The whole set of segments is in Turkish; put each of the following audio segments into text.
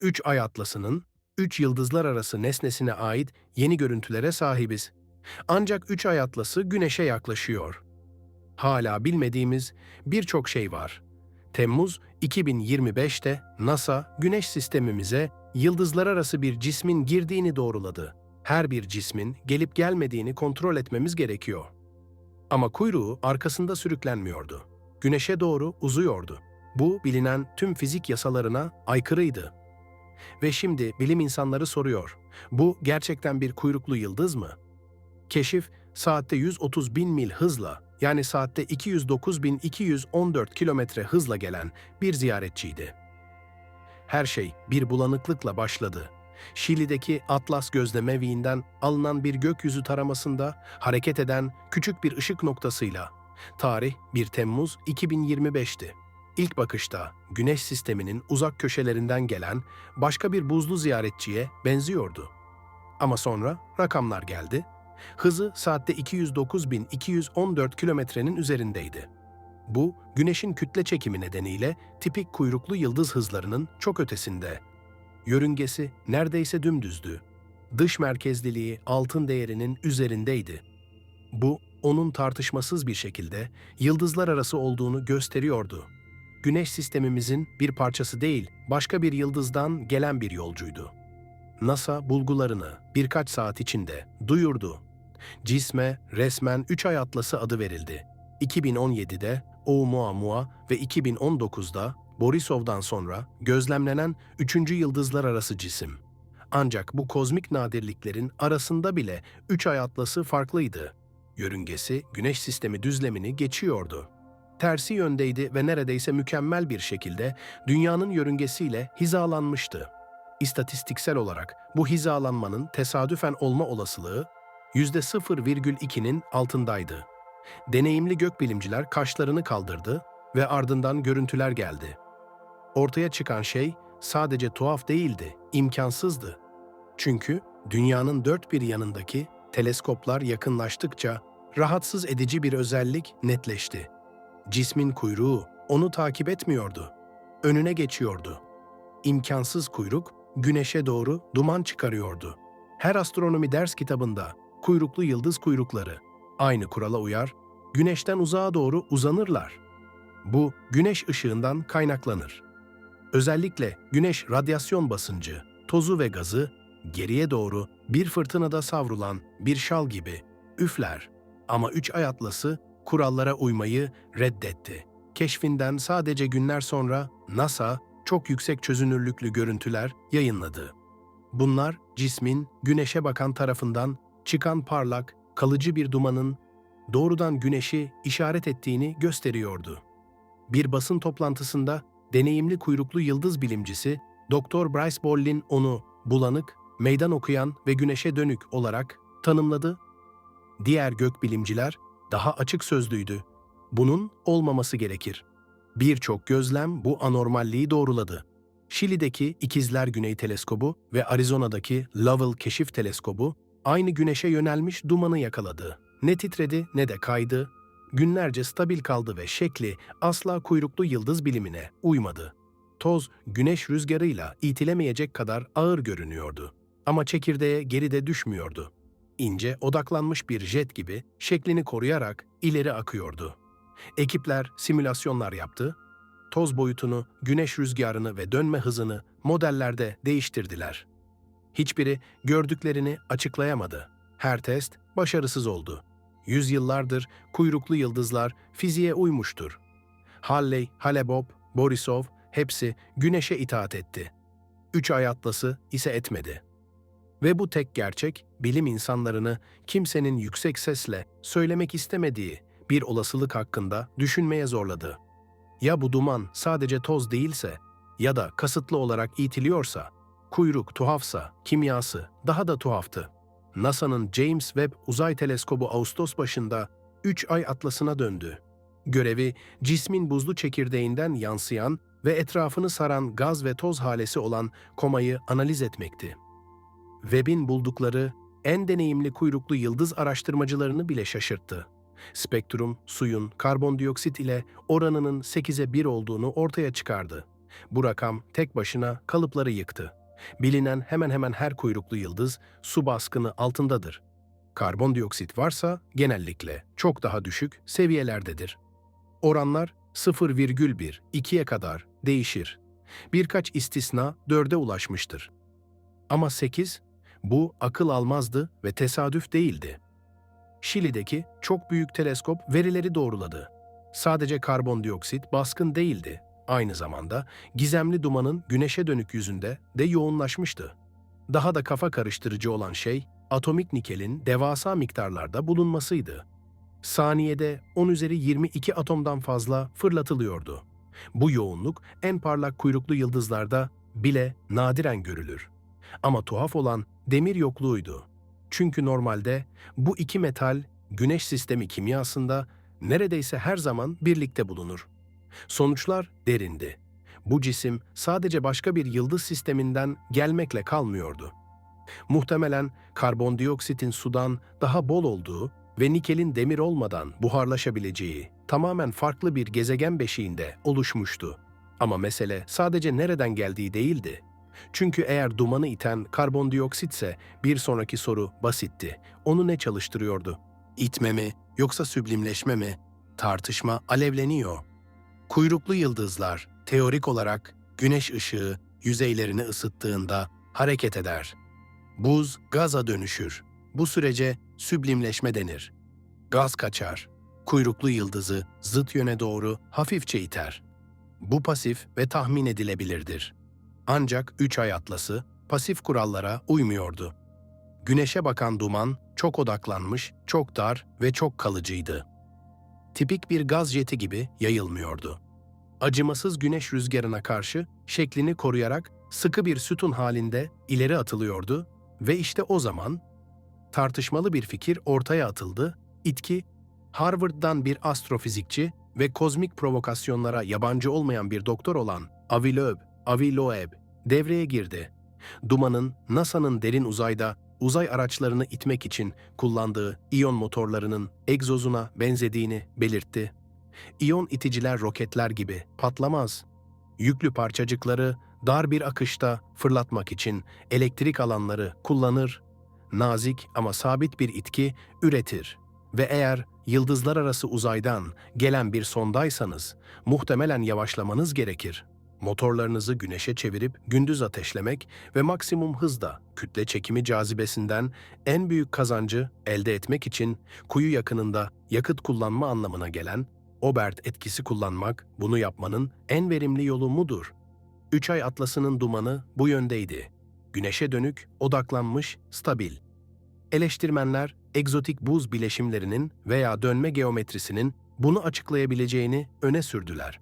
Üç ay atlasının, üç yıldızlar arası nesnesine ait yeni görüntülere sahibiz. Ancak üç ay atlası Güneş'e yaklaşıyor. Hala bilmediğimiz birçok şey var. Temmuz 2025'te NASA, Güneş sistemimize yıldızlar arası bir cismin girdiğini doğruladı. Her bir cismin gelip gelmediğini kontrol etmemiz gerekiyor. Ama kuyruğu arkasında sürüklenmiyordu. Güneşe doğru uzuyordu. Bu bilinen tüm fizik yasalarına aykırıydı. Ve şimdi bilim insanları soruyor. Bu gerçekten bir kuyruklu yıldız mı? Keşif saatte 130 bin mil hızla yani saatte 209.214 kilometre hızla gelen bir ziyaretçiydi. Her şey bir bulanıklıkla başladı. Şili'deki Atlas gözlemeviğinden alınan bir gökyüzü taramasında hareket eden küçük bir ışık noktasıyla tarih 1 Temmuz 2025'ti. İlk bakışta Güneş sisteminin uzak köşelerinden gelen başka bir buzlu ziyaretçiye benziyordu. Ama sonra rakamlar geldi. Hızı saatte 209.214 kilometrenin üzerindeydi. Bu, Güneş'in kütle çekimi nedeniyle tipik kuyruklu yıldız hızlarının çok ötesinde. Yörüngesi neredeyse dümdüzdü. Dış merkezliliği altın değerinin üzerindeydi. Bu, onun tartışmasız bir şekilde yıldızlar arası olduğunu gösteriyordu. Güneş sistemimizin bir parçası değil, başka bir yıldızdan gelen bir yolcuydu. NASA bulgularını birkaç saat içinde duyurdu. Cisme resmen 3 ay atlası adı verildi. 2017'de Oumuamua ve 2019'da Borisov'dan sonra gözlemlenen 3. yıldızlar arası cisim. Ancak bu kozmik nadirliklerin arasında bile 3 ay atlası farklıydı. Yörüngesi Güneş sistemi düzlemini geçiyordu. Tersi yöndeydi ve neredeyse mükemmel bir şekilde dünyanın yörüngesiyle hizalanmıştı. İstatistiksel olarak bu hizalanmanın tesadüfen olma olasılığı %0,2'nin altındaydı. Deneyimli gökbilimciler kaşlarını kaldırdı ve ardından görüntüler geldi. Ortaya çıkan şey sadece tuhaf değildi, imkansızdı. Çünkü dünyanın dört bir yanındaki teleskoplar yakınlaştıkça rahatsız edici bir özellik netleşti. Cismin kuyruğu onu takip etmiyordu. Önüne geçiyordu. İmkansız kuyruk güneşe doğru duman çıkarıyordu. Her astronomi ders kitabında kuyruklu yıldız kuyrukları aynı kurala uyar, güneşten uzağa doğru uzanırlar. Bu güneş ışığından kaynaklanır. Özellikle güneş radyasyon basıncı, tozu ve gazı geriye doğru bir fırtınada savrulan bir şal gibi üfler. Ama üç ay atlası kurallara uymayı reddetti. Keşfinden sadece günler sonra NASA çok yüksek çözünürlüklü görüntüler yayınladı. Bunlar cismin güneşe bakan tarafından çıkan parlak, kalıcı bir dumanın doğrudan güneşi işaret ettiğini gösteriyordu. Bir basın toplantısında deneyimli kuyruklu yıldız bilimcisi Dr. Bryce Bollin onu bulanık, meydan okuyan ve güneşe dönük olarak tanımladı. Diğer gökbilimciler daha açık sözlüydü. Bunun olmaması gerekir. Birçok gözlem bu anormalliği doğruladı. Şili'deki İkizler Güney Teleskobu ve Arizona'daki Lovell Keşif Teleskobu aynı güneşe yönelmiş dumanı yakaladı. Ne titredi ne de kaydı. Günlerce stabil kaldı ve şekli asla kuyruklu yıldız bilimine uymadı. Toz güneş rüzgarıyla itilemeyecek kadar ağır görünüyordu. Ama çekirdeğe geride düşmüyordu. İnce, odaklanmış bir jet gibi şeklini koruyarak ileri akıyordu. Ekipler simülasyonlar yaptı, toz boyutunu, güneş rüzgarını ve dönme hızını modellerde değiştirdiler. Hiçbiri gördüklerini açıklayamadı. Her test başarısız oldu. Yüzyıllardır kuyruklu yıldızlar fiziğe uymuştur. Halley, Halebop, Borisov hepsi güneşe itaat etti. Üç ay atlası ise etmedi. Ve bu tek gerçek, bilim insanlarını kimsenin yüksek sesle söylemek istemediği bir olasılık hakkında düşünmeye zorladı. Ya bu duman sadece toz değilse ya da kasıtlı olarak itiliyorsa, kuyruk tuhafsa, kimyası daha da tuhaftı. NASA'nın James Webb Uzay Teleskobu Ağustos başında 3 ay atlasına döndü. Görevi cismin buzlu çekirdeğinden yansıyan ve etrafını saran gaz ve toz halesi olan komayı analiz etmekti. Webb'in buldukları en deneyimli kuyruklu yıldız araştırmacılarını bile şaşırttı. Spektrum, suyun karbondioksit ile oranının 8'e 1 olduğunu ortaya çıkardı. Bu rakam tek başına kalıpları yıktı. Bilinen hemen hemen her kuyruklu yıldız su baskını altındadır. Karbondioksit varsa genellikle çok daha düşük seviyelerdedir. Oranlar 0,1, 2'ye kadar değişir. Birkaç istisna 4'e ulaşmıştır. Ama 8, bu akıl almazdı ve tesadüf değildi. Şili'deki çok büyük teleskop verileri doğruladı. Sadece karbondioksit baskın değildi. Aynı zamanda gizemli dumanın güneşe dönük yüzünde de yoğunlaşmıştı. Daha da kafa karıştırıcı olan şey, atomik nikelin devasa miktarlarda bulunmasıydı. Saniyede 10 üzeri 22 atomdan fazla fırlatılıyordu. Bu yoğunluk en parlak kuyruklu yıldızlarda bile nadiren görülür. Ama tuhaf olan demir yokluğuydu. Çünkü normalde bu iki metal güneş sistemi kimyasında neredeyse her zaman birlikte bulunur. Sonuçlar derindi. Bu cisim sadece başka bir yıldız sisteminden gelmekle kalmıyordu. Muhtemelen karbondioksitin sudan daha bol olduğu ve nikelin demir olmadan buharlaşabileceği tamamen farklı bir gezegen beşiğinde oluşmuştu. Ama mesele sadece nereden geldiği değildi. Çünkü eğer dumanı iten karbondioksitse bir sonraki soru basitti. Onu ne çalıştırıyordu? İtme mi yoksa süblimleşme mi? Tartışma alevleniyor. Kuyruklu yıldızlar teorik olarak güneş ışığı yüzeylerini ısıttığında hareket eder. Buz gaza dönüşür. Bu sürece süblimleşme denir. Gaz kaçar. Kuyruklu yıldızı zıt yöne doğru hafifçe iter. Bu pasif ve tahmin edilebilirdir. Ancak üç ay atlası pasif kurallara uymuyordu. Güneşe bakan duman çok odaklanmış, çok dar ve çok kalıcıydı. Tipik bir gaz jeti gibi yayılmıyordu. Acımasız güneş rüzgarına karşı şeklini koruyarak sıkı bir sütun halinde ileri atılıyordu ve işte o zaman tartışmalı bir fikir ortaya atıldı. İtki, Harvard'dan bir astrofizikçi ve kozmik provokasyonlara yabancı olmayan bir doktor olan Avi Loeb, Avi Loeb devreye girdi. Dumanın NASA'nın derin uzayda uzay araçlarını itmek için kullandığı iyon motorlarının egzozuna benzediğini belirtti. İyon iticiler roketler gibi patlamaz. Yüklü parçacıkları dar bir akışta fırlatmak için elektrik alanları kullanır. Nazik ama sabit bir itki üretir. Ve eğer yıldızlar arası uzaydan gelen bir sondaysanız muhtemelen yavaşlamanız gerekir. Motorlarınızı güneşe çevirip gündüz ateşlemek ve maksimum hızda kütle çekimi cazibesinden en büyük kazancı elde etmek için kuyu yakınında yakıt kullanma anlamına gelen Obert etkisi kullanmak, bunu yapmanın en verimli yolu mudur? Üç ay atlasının dumanı bu yöndeydi. Güneşe dönük, odaklanmış, stabil. Eleştirmenler, egzotik buz bileşimlerinin veya dönme geometrisinin bunu açıklayabileceğini öne sürdüler.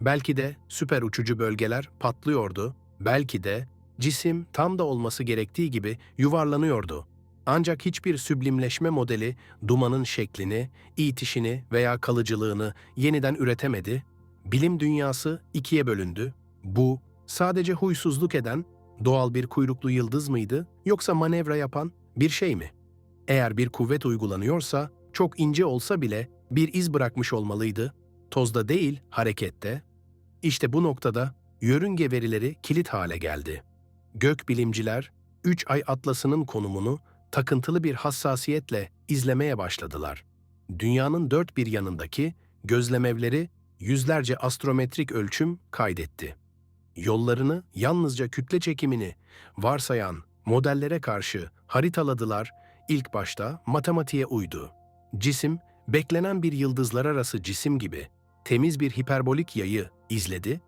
Belki de süper uçucu bölgeler patlıyordu, belki de cisim tam da olması gerektiği gibi yuvarlanıyordu. Ancak hiçbir süblimleşme modeli dumanın şeklini, itişini veya kalıcılığını yeniden üretemedi. Bilim dünyası ikiye bölündü. Bu sadece huysuzluk eden doğal bir kuyruklu yıldız mıydı yoksa manevra yapan bir şey mi? Eğer bir kuvvet uygulanıyorsa çok ince olsa bile bir iz bırakmış olmalıydı. Tozda değil, harekette. İşte bu noktada yörünge verileri kilit hale geldi. Gök bilimciler 3 ay atlasının konumunu takıntılı bir hassasiyetle izlemeye başladılar. Dünyanın dört bir yanındaki gözlemevleri yüzlerce astrometrik ölçüm kaydetti. Yollarını yalnızca kütle çekimini varsayan modellere karşı haritaladılar, ilk başta matematiğe uydu. Cisim, beklenen bir yıldızlar arası cisim gibi temiz bir hiperbolik yayı izledi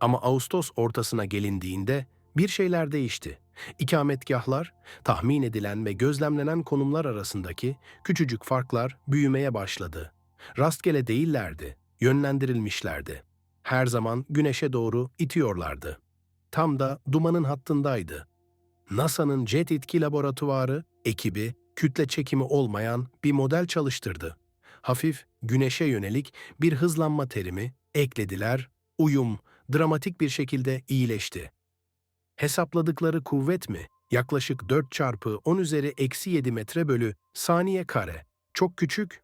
ama Ağustos ortasına gelindiğinde bir şeyler değişti. İkametgahlar, tahmin edilen ve gözlemlenen konumlar arasındaki küçücük farklar büyümeye başladı. Rastgele değillerdi, yönlendirilmişlerdi. Her zaman güneşe doğru itiyorlardı. Tam da dumanın hattındaydı. NASA'nın Jet İtki Laboratuvarı ekibi kütle çekimi olmayan bir model çalıştırdı. Hafif, güneşe yönelik bir hızlanma terimi eklediler, uyum dramatik bir şekilde iyileşti. Hesapladıkları kuvvet mi? Yaklaşık 4 çarpı 10 üzeri eksi 7 metre bölü saniye kare. Çok küçük.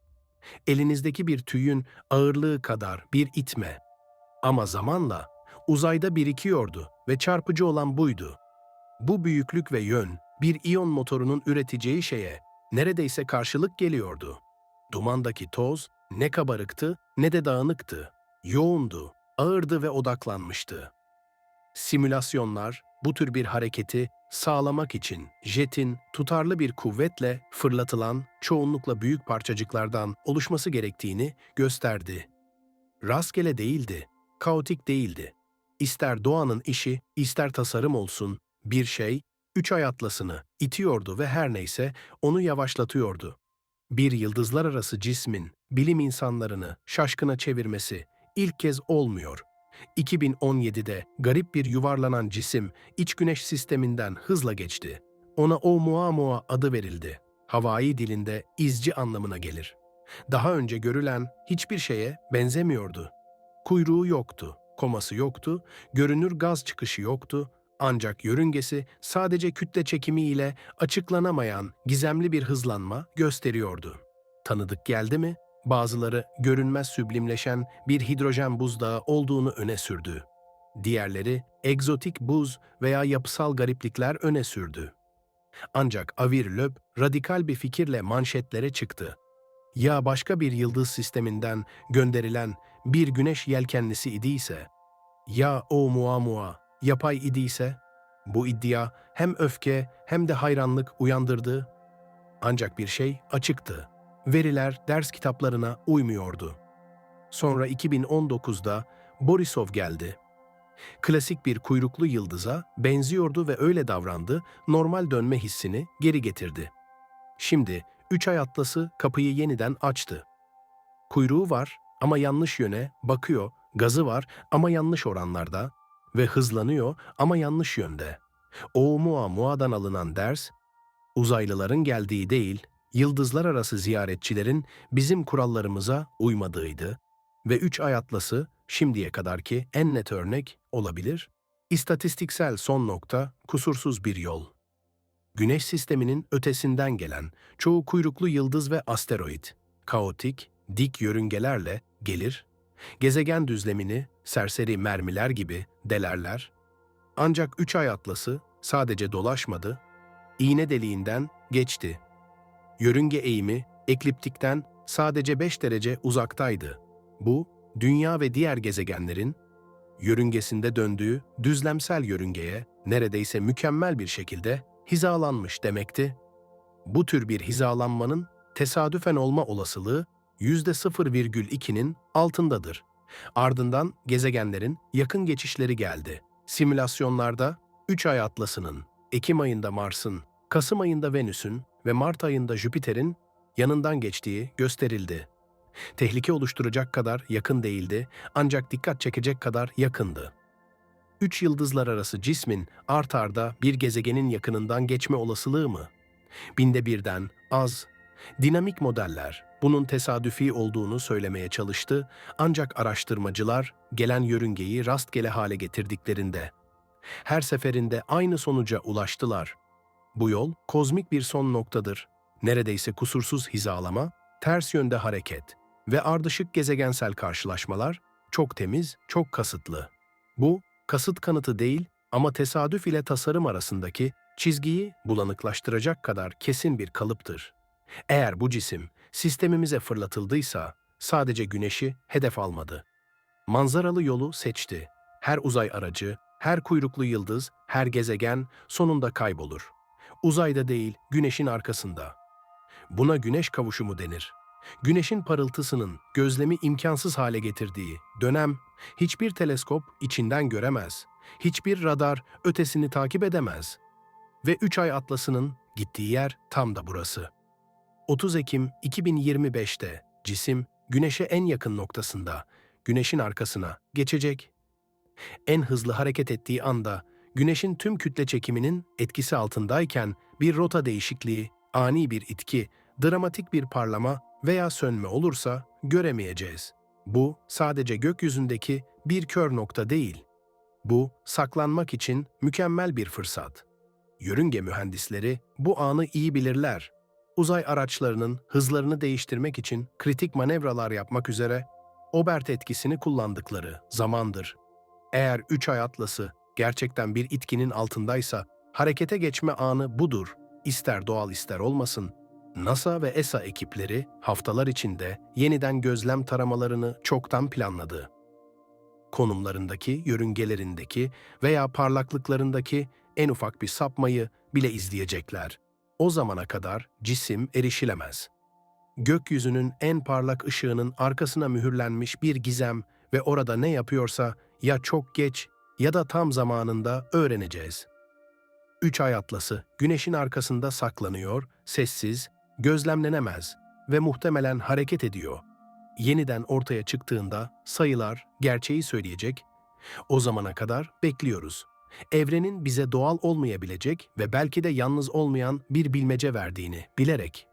Elinizdeki bir tüyün ağırlığı kadar bir itme. Ama zamanla uzayda birikiyordu ve çarpıcı olan buydu. Bu büyüklük ve yön, bir iyon motorunun üreteceği şeye neredeyse karşılık geliyordu. Dumandaki toz ne kabarıktı ne de dağınıktı. Yoğundu, ağırdı ve odaklanmıştı. Simülasyonlar bu tür bir hareketi sağlamak için jetin tutarlı bir kuvvetle fırlatılan çoğunlukla büyük parçacıklardan oluşması gerektiğini gösterdi. Rastgele değildi, kaotik değildi. İster doğanın işi, ister tasarım olsun, bir şey, üç ay atlasını itiyordu ve her neyse onu yavaşlatıyordu. Bir yıldızlar arası cismin bilim insanlarını şaşkına çevirmesi ilk kez olmuyor. 2017'de garip bir yuvarlanan cisim iç güneş sisteminden hızla geçti. Ona Oumuamua adı verildi. Havai dilinde izci anlamına gelir. Daha önce görülen hiçbir şeye benzemiyordu. Kuyruğu yoktu, koması yoktu, görünür gaz çıkışı yoktu, ancak yörüngesi sadece kütle çekimi ile açıklanamayan gizemli bir hızlanma gösteriyordu. Tanıdık geldi mi? Bazıları görünmez süblimleşen bir hidrojen buzdağı olduğunu öne sürdü. Diğerleri egzotik buz veya yapısal gariplikler öne sürdü. Ancak Avir Löb radikal bir fikirle manşetlere çıktı. Ya başka bir yıldız sisteminden gönderilen bir güneş yelkenlisi idiyse, ya Oumuamua yapay idiyse, bu iddia hem öfke hem de hayranlık uyandırdı. Ancak bir şey açıktı. Veriler ders kitaplarına uymuyordu. Sonra 2019'da Borisov geldi. Klasik bir kuyruklu yıldıza benziyordu ve öyle davrandı, normal dönme hissini geri getirdi. Şimdi üç ay atlası kapıyı yeniden açtı. Kuyruğu var ama yanlış yöne bakıyor, gazı var ama yanlış oranlarda ve hızlanıyor ama yanlış yönde. Oumuamua'dan alınan ders, uzaylıların geldiği değil, yıldızlar arası ziyaretçilerin bizim kurallarımıza uymadığıydı ve üç ay atlası şimdiye kadarki en net örnek olabilir. İstatistiksel son nokta kusursuz bir yol. Güneş sisteminin ötesinden gelen çoğu kuyruklu yıldız ve asteroid, kaotik, dik yörüngelerle gelir, gezegen düzlemini serseri mermiler gibi delerler. Ancak üç ay atlası sadece dolaşmadı, iğne deliğinden geçti. Yörünge eğimi ekliptikten sadece 5 derece uzaktaydı. Bu, Dünya ve diğer gezegenlerin yörüngesinde döndüğü düzlemsel yörüngeye neredeyse mükemmel bir şekilde hizalanmış demekti. Bu tür bir hizalanmanın tesadüfen olma olasılığı %0,2'nin altındadır. Ardından gezegenlerin yakın geçişleri geldi. Simülasyonlarda 3 ay atlasının, Ekim ayında Mars'ın, Kasım ayında Venüs'ün ve Mart ayında Jüpiter'in yanından geçtiği gösterildi. Tehlike oluşturacak kadar yakın değildi ancak dikkat çekecek kadar yakındı. Üç yıldızlar arası cismin art arda bir gezegenin yakınından geçme olasılığı mı? Binde birden az. Dinamik modeller bunun tesadüfi olduğunu söylemeye çalıştı ancak araştırmacılar gelen yörüngeyi rastgele hale getirdiklerinde her seferinde aynı sonuca ulaştılar. Bu yol kozmik bir son noktadır. Neredeyse kusursuz hizalama, ters yönde hareket ve ardışık gezegensel karşılaşmalar çok temiz, çok kasıtlı. Bu, kasıt kanıtı değil ama tesadüf ile tasarım arasındaki çizgiyi bulanıklaştıracak kadar kesin bir kalıptır. Eğer bu cisim sistemimize fırlatıldıysa sadece güneşi hedef almadı. Manzaralı yolu seçti. Her uzay aracı, her kuyruklu yıldız, her gezegen sonunda kaybolur. Uzayda değil, güneşin arkasında. Buna güneş kavuşumu denir. Güneşin parıltısının gözlemi imkansız hale getirdiği dönem hiçbir teleskop içinden göremez. Hiçbir radar ötesini takip edemez. Ve 3 ay atlasının gittiği yer tam da burası. 30 Ekim 2025'te cisim Güneş'e en yakın noktasında, Güneş'in arkasına geçecek. En hızlı hareket ettiği anda Güneş'in tüm kütle çekiminin etkisi altındayken bir rota değişikliği, ani bir itki, dramatik bir parlama veya sönme olursa göremeyeceğiz. Bu sadece gökyüzündeki bir kör nokta değil. Bu saklanmak için mükemmel bir fırsat. Yörünge mühendisleri bu anı iyi bilirler. Uzay araçlarının hızlarını değiştirmek için kritik manevralar yapmak üzere Obert etkisini kullandıkları zamandır. Eğer 3 ay atlası gerçekten bir itkinin altındaysa harekete geçme anı budur. İster doğal ister olmasın. NASA ve ESA ekipleri haftalar içinde yeniden gözlem taramalarını çoktan planladı. Konumlarındaki, yörüngelerindeki veya parlaklıklarındaki en ufak bir sapmayı bile izleyecekler. O zamana kadar cisim erişilemez. Gökyüzünün en parlak ışığının arkasına mühürlenmiş bir gizem ve orada ne yapıyorsa ya çok geç ya da tam zamanında öğreneceğiz. Üç ay atlası güneşin arkasında saklanıyor, sessiz, gözlemlenemez ve muhtemelen hareket ediyor. Yeniden ortaya çıktığında sayılar gerçeği söyleyecek. O zamana kadar bekliyoruz. Evrenin bize doğal olmayabilecek ve belki de yalnız olmayan bir bilmece verdiğini bilerek.